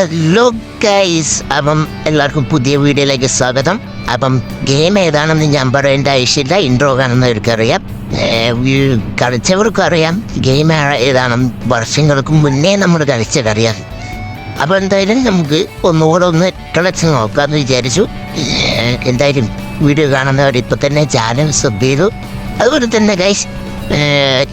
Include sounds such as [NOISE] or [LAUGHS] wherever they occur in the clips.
Hello guys അപ്പം എല്ലാവർക്കും പുതിയ വീഡിയോയിലേക്ക് സ്വാഗതം. അപ്പം ഗെയിം ഏതാണെന്ന് ഞാൻ പറയേണ്ട ആവശ്യമില്ല ഇൻട്രോ കാണുന്നവർക്ക് അറിയാം. കളിച്ചവർക്കും അറിയാം. ഗെയിം ഏതാണെന്ന് വർഷങ്ങൾക്ക് മുന്നേ നമ്മൾ കളിച്ചതറിയാം. അപ്പോൾ എന്തായാലും നമുക്ക് ഒന്നുകൂടെ ഒന്ന് കളിച്ച് നോക്കാമെന്ന് വിചാരിച്ചു. എന്തായാലും വീഡിയോ കാണുന്നവർ ഇപ്പോൾ തന്നെ ചാനൽ സബ് ചെയ്തു. അതുപോലെ തന്നെ ഗൈസ്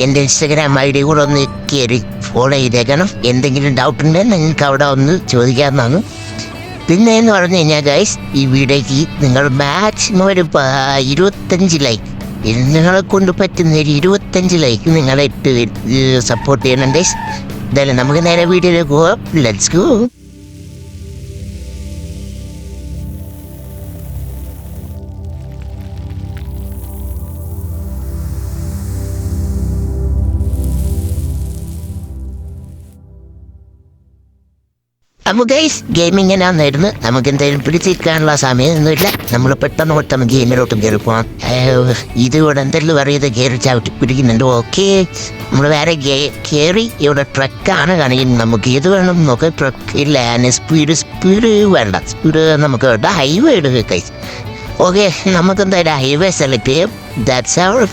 എന്റെ ഇൻസ്റ്റഗ്രാം ഐ ഡി കൂടെ ഒന്ന് കയറി ഫോളോ ചെയ്തേക്കണം. എന്തെങ്കിലും ഡൗട്ട് ഉണ്ടെങ്കിൽ നിങ്ങൾക്ക് അവിടെ ഒന്ന് ചോദിക്കാവുന്നതാണ്. പിന്നെ എന്ന് പറഞ്ഞു കഴിഞ്ഞാൽ ഗൈസ് ഈ വീഡിയോയ്ക്ക് നിങ്ങൾ മാക്സിമം ഒരു ഇരുപത്തഞ്ച് ലൈക്ക് നിങ്ങളെ കൊണ്ട് പറ്റുന്ന ഒരു ഇരുപത്തഞ്ച് ലൈക്ക് നിങ്ങളെ ഇട്ട് സപ്പോർട്ട് ചെയ്യണം ഗൈസ് എന്തായാലും നമുക്ക് നേരെ വീഡിയോയിലേക്ക് പോവാം ലെറ്റ്സ് ഗോ അപ്പോൾ ഗൈസ് ഗെയിമിങ് ഇങ്ങനെയാണെന്നായിരുന്നു നമുക്ക് എന്തായാലും പിടിച്ചിരിക്കാനുള്ള സമയമൊന്നുമില്ല. നമ്മൾ പെട്ടെന്ന് പെട്ടെന്ന് ഗെയിമിലോട്ട് കയറി പോകാം ഇതിവിടെ എന്തെങ്കിലും പറയുന്നത് കയറി ചവിട്ടി പിടിക്കുന്നുണ്ട്. ഓക്കെ നമ്മൾ വേറെ കയറി ഇവിടെ ട്രക്കാണ് കാണിക്കുന്നത്. നമുക്ക് ഇത് വേണം നോക്കാം. ട്രക്ക് ഇല്ല സ്പീഡ് സ്പീഡ് വേണ്ട. സ്പീഡ് നമുക്ക് വേണ്ട. ഹൈവേ ഇടുക ഗൈസ് ഓക്കെ നമുക്ക് എന്തായാലും ഹൈവേ സെലക്ട് ചെയ്യും. ദാറ്റ്സ് അവർ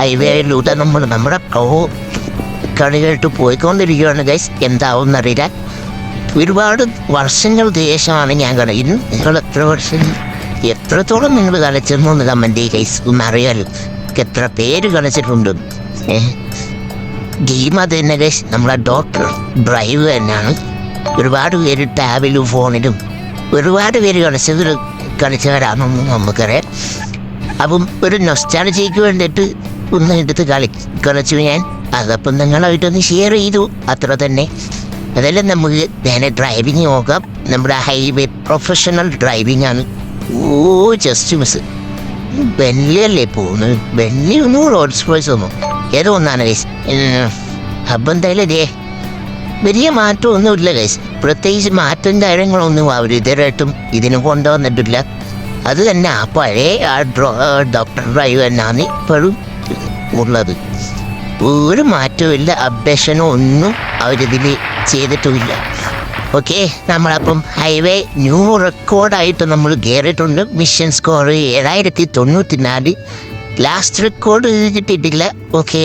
ഹൈവേയിലൂടെ നമ്മൾ നമ്മുടെ കളികളിട്ട് പോയിക്കൊണ്ടിരിക്കുകയാണ് ഗൈസ് എന്താവും എന്നറിയില്ല. ഒരുപാട് വർഷങ്ങൾ ശേഷമാണ് ഞാൻ കളയുന്നു നിങ്ങൾ എത്ര വർഷം? എത്രത്തോളം നിങ്ങൾ കളിച്ചിരുന്നു എന്ന് കമന്റ് ഒന്ന് അറിയാലോ. എത്ര പേര് കളിച്ചിട്ടുണ്ട് ഗെയിം അത് തന്നെ നമ്മളെ ഡോക്ടർ ഡ്രൈവ് തന്നെയാണ്. ഒരുപാട് പേര് ടാബിലും ഫോണിലും ഒരുപാട് പേര് കളിച്ചത് കളിച്ചവരാണെന്ന് നമുക്കറിയാം. അപ്പം ഒരു നൊസ്റ്റാളജിക്ക് വേണ്ടിയിട്ട് ഒന്ന് എടുത്ത് കളി കളിച്ചു ഞാൻ. അതപ്പം നിങ്ങളായിട്ടൊന്ന് ഷെയർ ചെയ്തു. അത്ര തന്നെ. അതെല്ലാം നമുക്ക് ഞാൻ ഡ്രൈവിംഗ് നോക്കാം. നമ്മുടെ ഹൈവേ പ്രൊഫഷണൽ ഡ്രൈവിംഗ് ആണ്. ഓ ജസ്റ്റ് മിസ് ബെന്നി അല്ലേ പോകുന്നത്? ബെന്നി ഒന്നും റോഡ്സ് റോയ്സ് ഒന്നും. ഏതോ ഒന്നാണ് ഗൈസ് അപ്പം എന്തായാലും ഇതേ. വലിയ മാറ്റമൊന്നുമില്ല ഗൈസ് പ്രത്യേകിച്ച് മാറ്റം കാര്യങ്ങളൊന്നും അവർ ഇതുവരായിട്ടും ഇതിന് കൊണ്ടുവന്നിട്ടില്ല. അത് തന്നെ ആ പഴയ ആ ഡോക്ടർ ഡ്രൈവ് തന്നെയാണ് ഇപ്പോഴും ഉള്ളത്. ഒരു മാറ്റവും അപ്ഡേഷനോ ഒന്നും അവരിതിൽ ചെയ്തിട്ടുമില്ല. ഓക്കെ നമ്മളപ്പം ഹൈവേ ന്യൂ റെക്കോർഡായിട്ട് നമ്മൾ കയറിയിട്ടുണ്ട് മിഷൻ സ്കോർ ഏഴായിരത്തി തൊണ്ണൂറ്റി നാല് ലാസ്റ്റ് റെക്കോർഡ് കിട്ടിയിട്ടില്ല. ഓക്കെ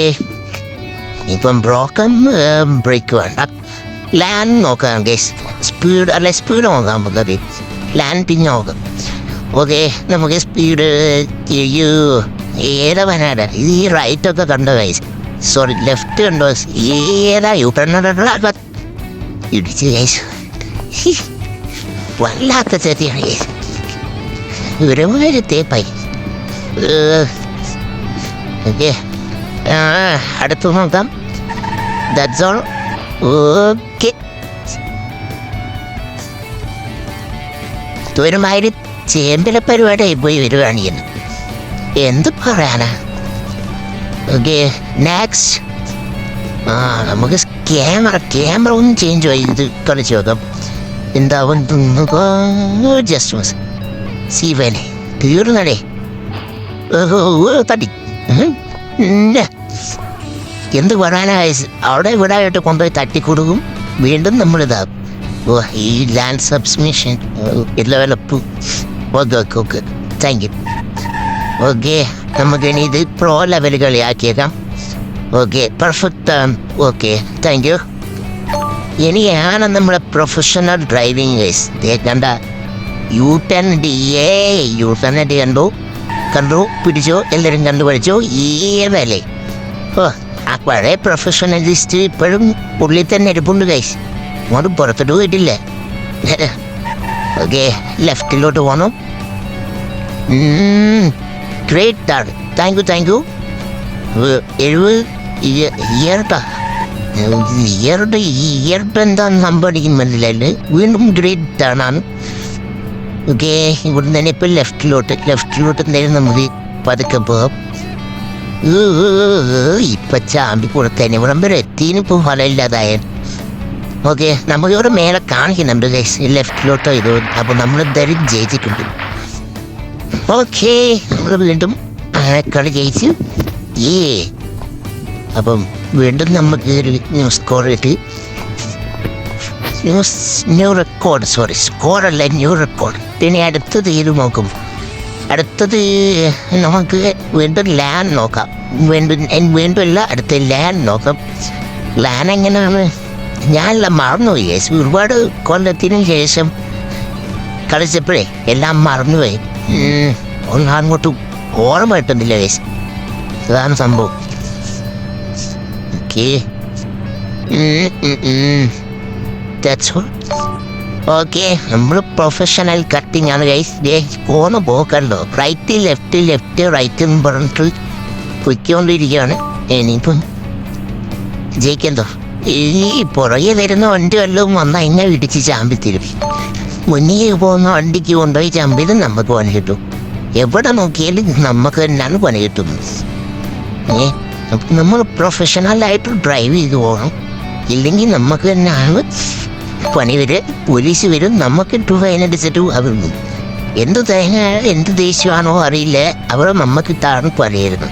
ഇപ്പം ബ്രോക്കൺ ബ്രേക്ക് വേണ്ട. ലാൻഡ് നോക്കാം ഗേസ്. സ്പീഡ് അല്ല സ്പീഡ് നോക്കാം നമുക്ക് ലാൻഡ് പിന്നെ നോക്കാം. ഓക്കെ നമുക്ക് സ്പീഡ് ഏതാ വനാട ഈ റൈറ്റൊക്കെ കണ്ടോ ഗൈസ്? സോറി ലെഫ്റ്റ് കണ്ടോ ഏതാ യു ഇടിച്ച് ഗൈസ് വല്ലാത്ത ചെറിയാണ് ഗൈസ് ഒരുമാതിരി തേപ്പായി ഓക്കെ അടുത്ത് നോക്കാം. ദാറ്റ്സ് ഓൾ ഓക്കെ ഒരുമാതിരി ചേമ്പിലെ പരിപാടിയായി പോയി വരികയാണ് ഇന്ന്. എന്ത് പറയാനാ? ഓക്കെ നെക്സ്റ്റ് ആ നമുക്ക് ക്യാമറ ക്യാമറ ഒന്ന് ചേഞ്ച് ആയി. ഇത് കളിച്ച് നോക്കാം. എന്താവും ജസ്റ്റ് മസ് സീവനെ തീർന്നടേ. തട്ടി. എന്ത് പറയാനായ അവിടെ ഇവിടെ ആയിട്ട് കൊണ്ടുപോയി തട്ടിക്കൊടുക്കും. വീണ്ടും നമ്മളിതാ. ഓ ഈ ലാൻഡ് സബ്സ്മിഷൻ എല്ലാ വിലപ്പ് okay okay okay thank you okay നമുക്ക് ഇനി ഇത് pro level കളിയാക്കിയേക്കാം. Okay perfect okay thank you ഇനിയാണ് നമ്മുടെ പ്രൊഫഷണൽ ഡ്രൈവിംഗ് ഗൈസ് ദേ കണ്ട U ten D A U ten D കണ്ടു. കണ്ടു പിടിച്ചോ എല്ലാവരും കണ്ടു പഠിച്ചോ ഏതല്ലേ ഓ ആ പഴയ പ്രൊഫഷണലിസ്റ്റ് ഇപ്പോഴും പുള്ളി തന്നെ എടുപ്പുണ്ട് ഗൈസ് അങ്ങോട്ട് പുറത്തോട്ട് പോയിട്ടില്ല? ഓക്കെ [LAUGHS] ലെഫ്റ്റിലോട്ട് പോകണം ഗ്രേറ്റ് ആണ് താങ്ക് യു താങ്ക് യു എഴുപത് ഇയർട്ടാ ഇയറുടെ ഇയർട്ട് എന്താന്ന് സംഭവിക്കും മനസ്സിലായില്ലേ. വീണ്ടും ഗ്രേറ്റ് ആണ്. ഓക്കെ ഇവിടെ തന്നെ ഇപ്പം ലെഫ്റ്റിലോട്ട് ലെഫ്റ്റിലോട്ട് എന്തായാലും നമുക്ക് പതുക്കെ പോകാം. ഇപ്പൊ ചാമ്പി കൊടുത്തന്നെ ഇവിടം വരെ എത്തിനിപ്പോൾ ഫലമില്ലാതായ. ഓക്കെ നമുക്കിവിടെ മേലെ കാണിക്കുന്നുണ്ട് ലെഫ്റ്റിലോട്ടോ ഇത് അപ്പോൾ നമ്മൾ എന്തായാലും ജയിച്ചിട്ടുണ്ട്. ഓക്കെ നമ്മൾ വീണ്ടും കളി ജയിച്ചു. ഏ. അപ്പം വീണ്ടും നമുക്ക് ഒരു ന്യൂസ് സ്കോർ കിട്ടി. ന്യൂസ് ന്യൂ റെക്കോർഡ് സോറി സ്കോറല്ല ന്യൂ റെക്കോർഡ് പിന്നെ അടുത്തത് ഏത് നോക്കും. അടുത്തത് നമുക്ക് വീണ്ടും ലാൻഡ് നോക്കാം. വീണ്ടും വീണ്ടും അല്ല അടുത്ത ലാൻഡ് നോക്കാം. ലാൻ എങ്ങനെയാണ്? ഞാനെല്ലാം മറന്നുപോയി ഒരുപാട് കൊല്ലത്തിന് ശേഷം കളിച്ചപ്പോഴേ എല്ലാം മറന്നുപോയി. ഒന്നും അങ്ങോട്ട് ഓർമ്മ കിട്ടുന്നില്ല വേശ് അതാണ് സംഭവം. ഓക്കേ. നമ്മൾ പ്രൊഫഷണൽ കട്ടിങ് ആണ് ഗൈസ് ഡേ പോന്ന് പോക്കണ്ടോ? റൈറ്റ് ലെഫ്റ്റ് ലെഫ്റ്റ് റൈറ്റ് എന്ന് പറഞ്ഞിട്ട് പൊയ്ക്കൊണ്ടിരിക്കുകയാണ്. ഇനിയിപ്പം ജയിക്കെന്തോ. ഈ പുറകെ വരുന്ന വണ്ടി വല്ലതും വന്നാൽ എന്നെ ഇടിച്ച് ചാമ്പിത്തിരും. മുന്നിൽ പോകുന്ന വണ്ടിക്ക് കൊണ്ടുപോയി ചമ്പിത് നമുക്ക് പണി കിട്ടും. എവിടെ നോക്കിയാലും നമുക്ക് തന്നെയാണ് പണി കിട്ടുന്നത്. ഏ നമ്മൾ പ്രൊഫഷണലായിട്ട് ഡ്രൈവ് ചെയ്ത് പോകണം. ഇല്ലെങ്കിൽ നമുക്ക് തന്നെയാണ് പണി വരെ പോലീസ് വരും നമുക്ക് ടു ഫൈൻ അടിച്ചിട്ട് അവർ എന്ത് തേങ്ങ എന്ത് ദേഷ്യമാണോ അറിയില്ല. അവർ നമുക്ക് താണ് പണിയായിരുന്നു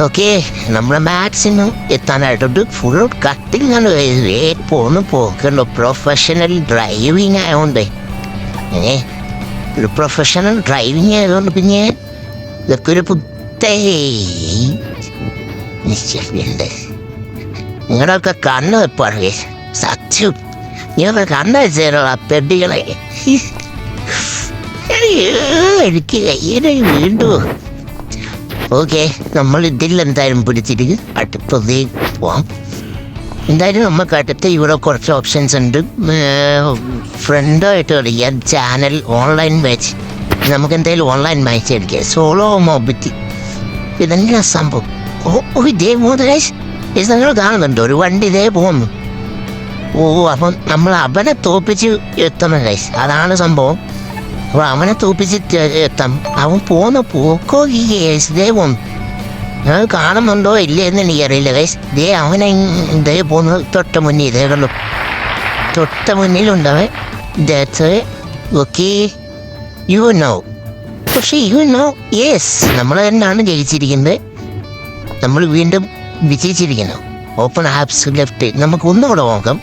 ഓക്കെ നമ്മൾ മാക്സിമം എത്താനായിട്ടുണ്ട്. ഫുൾ കട്ടിങ് ആണ്. പോന്ന് പോക്കണ്ടോ? പ്രൊഫഷണൽ ഡ്രൈവിംഗ് ആയതുകൊണ്ട് ഏ ഒരു പ്രൊഫഷണൽ ഡ്രൈവിംഗ് ആയതുകൊണ്ട് പിന്നെ ഇതൊക്കെ ഒരു പുത്തേണ്ട് നിങ്ങളൊക്കെ കണ്ണ് വെപ്പാണ്. സത്യം. നിങ്ങളൊക്കെ കണ്ണ് വെച്ചോ ആ പെട്ടികളെ? എനിക്ക് കയ്യനായി വീണ്ടും ഓക്കെ നമ്മൾ ഇതിൽ എന്തായാലും പിടിച്ചിട്ട് അടുത്തത് പോവാം. എന്തായാലും നമുക്ക് അടുത്ത് ഇവിടെ കുറച്ച് ഓപ്ഷൻസ് ഉണ്ട്. ഫ്രണ്ടായിട്ട് കളിക്കാം ചാനൽ ഓൺലൈൻ മാച്ച് നമുക്ക് എന്തായാലും ഓൺലൈൻ മാച്ച് എടുക്കാം സോളോ മൊബിറ്റി ഇതന്നെ സംഭവം? ഓ ഇതേ മോദരാജ് ഇത് നിങ്ങൾ കാണുന്നുണ്ട്. ഒരു വണ്ടി ഇതേ പോകുന്നു. ഓ അപ്പം നമ്മൾ അവനെ തോപ്പിച്ച് എത്തണം ഗൈസ് അതാണ് സംഭവം. അവനെ തോപ്പിച്ച് എത്താം. അവൻ പോകുന്ന പോക്കോ ഈ കേസ് ഇതേ പോകുന്നു ഞാൻ കാണുന്നുണ്ടോ ഇല്ലേ എന്ന് എനിക്കറിയില്ല. ഗൈസ് ദേ അവനെ ദേ പോകുന്നത് തൊട്ട മുന്നിൽ. ഇതേ കണ്ടു? തൊട്ട മുന്നിലുണ്ടവൻ ദാറ്റ്സ് ഓക്കെ യു നോ പക്ഷേ യു നോ യെസ് നമ്മൾ തന്നെയാണ് ജയിച്ചിരിക്കുന്നത്. നമ്മൾ വീണ്ടും വിജയിച്ചിരിക്കുന്നു. ഓപ്പൺ ആപ്സ് ലെഫ്റ്റ് നമുക്ക് ഒന്നുകൂടെ നോക്കാം.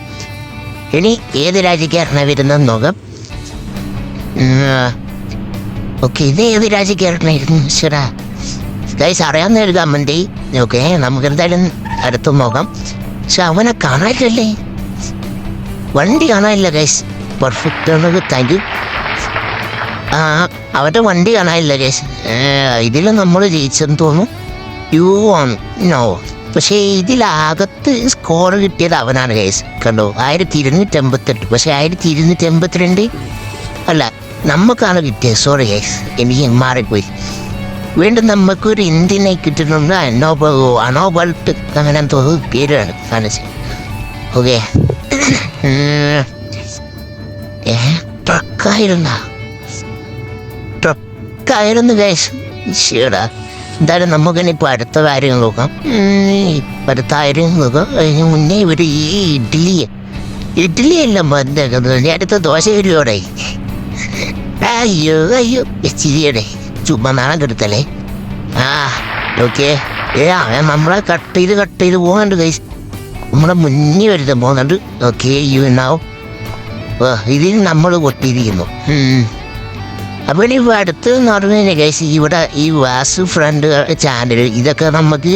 ഇനി ഏത് രാജ്യക്കാരനാണ് വരുന്നത് നോക്കാം. ഓക്കെ ഇത് ഏത് രാജ്യക്കാരനായിരുന്നു ശരാ ഗൈസ് അറിയാൻ നേരിടാൻ മന്തി ഓക്കെ നമുക്ക് എന്തായാലും അടുത്ത് നോക്കാം. പക്ഷെ അവനെ കാണാനില്ലല്ലേ? വണ്ടി കാണാനില്ല ഗൈസ് പെർഫെക്റ്റ് ആണ് താങ്ക് യു ആ അവരുടെ വണ്ടി കാണാനില്ല ഗൈസ് ഇതിൽ നമ്മൾ ജയിച്ചെന്ന് തോന്നുന്നു. യു ഓൺ നോ പക്ഷേ ഇതിലകത്ത് സ്കോർ കിട്ടിയത് അവനാണ് ഗൈസ് കണ്ടോ? ആയിരത്തി ഇരുന്നൂറ്റി എൺപത്തെട്ട് പക്ഷേ ആയിരത്തി ഇരുന്നൂറ്റി എൺപത്തിരണ്ട് അല്ല നമുക്കാണ് കിട്ടിയത്. സോറി ഗൈസ് എനിക്ക് മാറിപ്പോയി. വീണ്ടും നമുക്കൊരു ഇന്ത്യനെ കിട്ടുന്നുണ്ട് അനോബ അനോബൾട്ട് അങ്ങനെ എന്തോ പേരാണ്. കാണിച്ച് ഓക്കെ ട്രക്കായിരുന്ന? ഗൈസ് ശരിടാ എന്തായാലും നമുക്കിനിപ്പോൾ അടുത്ത കാര്യം നോക്കാം. അടുത്ത കാര്യം നോക്കാം. അതിന് മുന്നേ ഇവർ ഈ ഇഡ്ഡലി ഇഡ്ഡലി അല്ല ബന്ധക്കുന്നത് അടുത്ത ദോശ വരുവോടെ. അയ്യോ അയ്യോ. ചിരിയടെ ചുമ്മാ നാളെ കെടുത്തല്ലേ ആ ഓക്കെ ഏ അവൻ നമ്മളെ കട്ട് ചെയ്ത് കട്ട് ചെയ്ത് പോകുന്നുണ്ട് ഗൈസ് നമ്മളെ മുന്നിൽ വരുന്ന പോകുന്നുണ്ട്. ഓക്കെ യു എന്നാവും ഇതിൽ നമ്മൾ കൊട്ടിയിരിക്കുന്നു. അപ്പോൾ ഇനി ഇപ്പോൾ അടുത്ത് എന്ന് പറഞ്ഞു കഴിഞ്ഞാൽ ഗൈസ് ഇവിടെ ഈ വാസു ഫ്രണ്ട് ചാനൽ ഇതൊക്കെ നമുക്ക്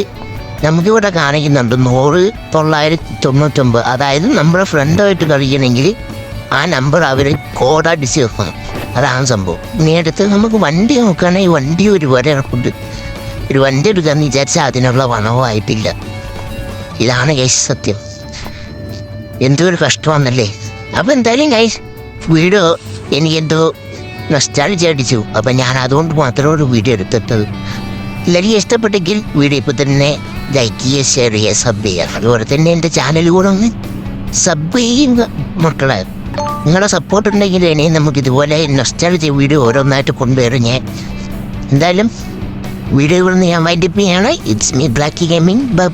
നമുക്കിവിടെ കാണിക്കുന്നുണ്ട്. നൂറ് തൊള്ളായിരത്തി തൊണ്ണൂറ്റൊമ്പത് അതായത് നമ്മുടെ ഫ്രണ്ടായിട്ട് കളിക്കണമെങ്കിൽ ആ നമ്പർ അവർ കോഡടിച്ച് വെക്കണം. അതാണ് സംഭവം. ഇനി അടുത്ത് നമുക്ക് വണ്ടി നോക്കുകയാണെങ്കിൽ വണ്ടി ഒരു വരെ ഇറപ്പുണ്ട് ഒരു വണ്ടി എടുക്കാന്ന് വിചാരിച്ചാൽ അതിനുള്ള ആയിട്ടില്ല ഇതാണ് ഗൈസ് സത്യം. എന്തൊരു കഷ്ടമാണെന്നല്ലേ അപ്പോൾ എന്തായാലും ഗൈസ് വീഡിയോ എനിക്കെന്തോ നൊസ്റ്റാൾജി അടിച്ചു. അപ്പം ഞാൻ അതുകൊണ്ട് മാത്രമേ ഒരു വീഡിയോ എടുത്തിട്ടത്. എല്ലാവരും ഇഷ്ടപ്പെട്ടെങ്കിൽ വീഡിയോ ഇപ്പോൾ തന്നെ ലൈക്ക് ചെയ്യുക ഷെയർ ചെയ്യുക സബ് ചെയ്യുക. അതുപോലെ തന്നെ എന്റെ ചാനൽ കൂടെ ഒന്ന് സബ് ചെയ്യുക മക്കളെ. നിങ്ങളുടെ സപ്പോർട്ട് ഉണ്ടെങ്കിൽ ഇനി നമുക്ക് ഇതുപോലെ നൊസ്റ്റാൾജി വീഡിയോ ഓരോന്നായിട്ട് കൊണ്ടുവരും ഞാൻ എന്തായാലും വീഡിയോ നിന്ന് ഞാൻ wind up it's me black gaming bye